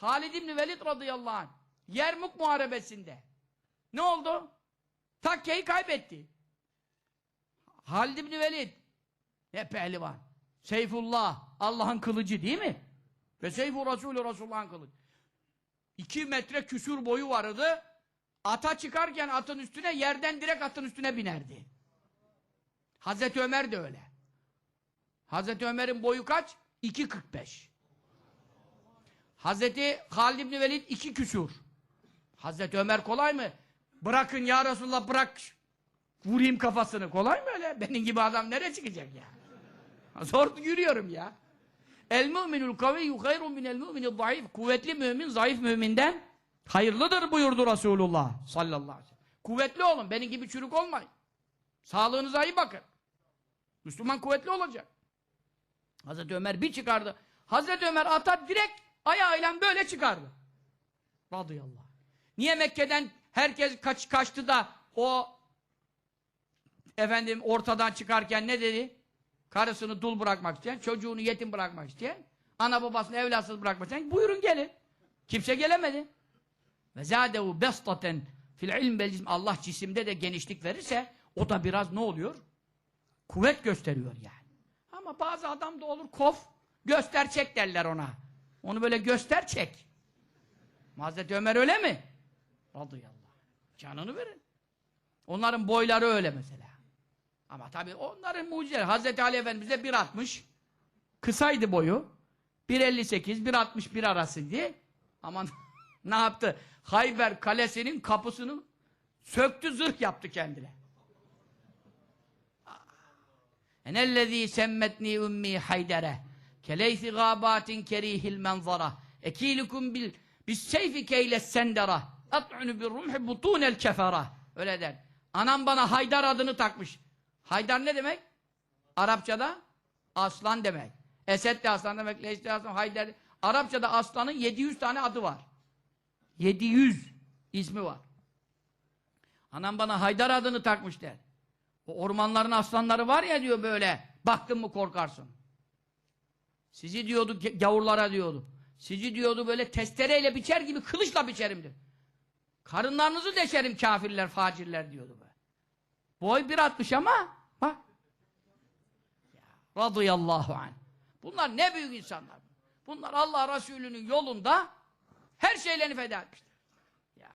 Halid İbni Velid radıyallahu anh Yermuk Muharebesi'nde ne oldu? Takke'yi kaybetti. Halid İbni Velid ne pehlivan. Seyfullah Allah'ın kılıcı değil mi? Ve Seyfu Resulü Resulullah'ın kılıcı. İki metre küsur boyu vardı. Ata çıkarken atın üstüne yerden direkt atın üstüne binerdi. Hazreti Ömer de öyle. Hazreti Ömer'in boyu kaç? 2.45. Hazreti Halid İbni Velid iki küsur. Hazreti Ömer kolay mı? Bırakın ya Resulallah bırak. Vurayım kafasını. Kolay mı öyle? Benim gibi adam nereye çıkacak ya? Zor yürüyorum ya. El müminul kaviyyu hayrun minel müminil zayıf. Kuvvetli mümin zayıf müminden hayırlıdır buyurdu Resulullah sallallahu aleyhi ve sellem. Kuvvetli olun. Benim gibi çürük olmayın. Sağlığınıza iyi bakın. Müslüman kuvvetli olacak. Hazreti Ömer bir çıkardı. Hazreti Ömer ata direkt ayağıyla böyle çıkardı. Radıyallahu anh. Niye Mekke'den herkes kaç, kaçtı da o efendim ortadan çıkarken ne dedi? Karısını dul bırakmak isteyen, çocuğunu yetim bırakmak isteyen, ana babasını evlatsız bırakmak isteyen, buyurun gelin. Kimse gelemedi. Ve zâdehu bestaten fil ilm cism. Allah cisimde de genişlik verirse o da biraz ne oluyor? Kuvvet gösteriyor yani. Ama bazı adam da olur kof, göster çek derler ona. Onu böyle göster çek. Hazreti Ömer öyle mi? Radıyallahu. Canını verin. Onların boyları öyle mesela. Ama tabii onların mucizeleri. Hazreti Ali Efendimiz de 1.60. Kısaydı boyu. 1.58, 1.61 arasıydı. Ama ne yaptı? Hayber kalesinin kapısını söktü, zırh yaptı kendine. Enellezî semmetni ümmi haydere keleysi gâbâtin kerîhil menzara ekîlukum bil bis seyfi keyles sendera at'unu bir rumhi butûnel kefera öyle der. Anam bana Haydar adını takmış. Haydar ne demek? Arapçada aslan demek. Esed de aslan demek, Leys de aslan, Haydar. Arapçada aslanın 700 tane adı var. 700 ismi var. Anam bana Haydar adını takmış der. O ormanların aslanları var ya diyor böyle. Baktın mı korkarsın. Sizi diyordu gavurlara diyordu. Sizi diyordu böyle testereyle biçer gibi kılıçla biçerim diyor. Karınlarınızı deşerim kafirler, facirler diyordu böyle. Boy 1.60 ama bak. Ya, radıyallahu anh. Bunlar ne büyük insanlar. Bunlar Allah Resulü'nün yolunda her şeylerini feda etmişler.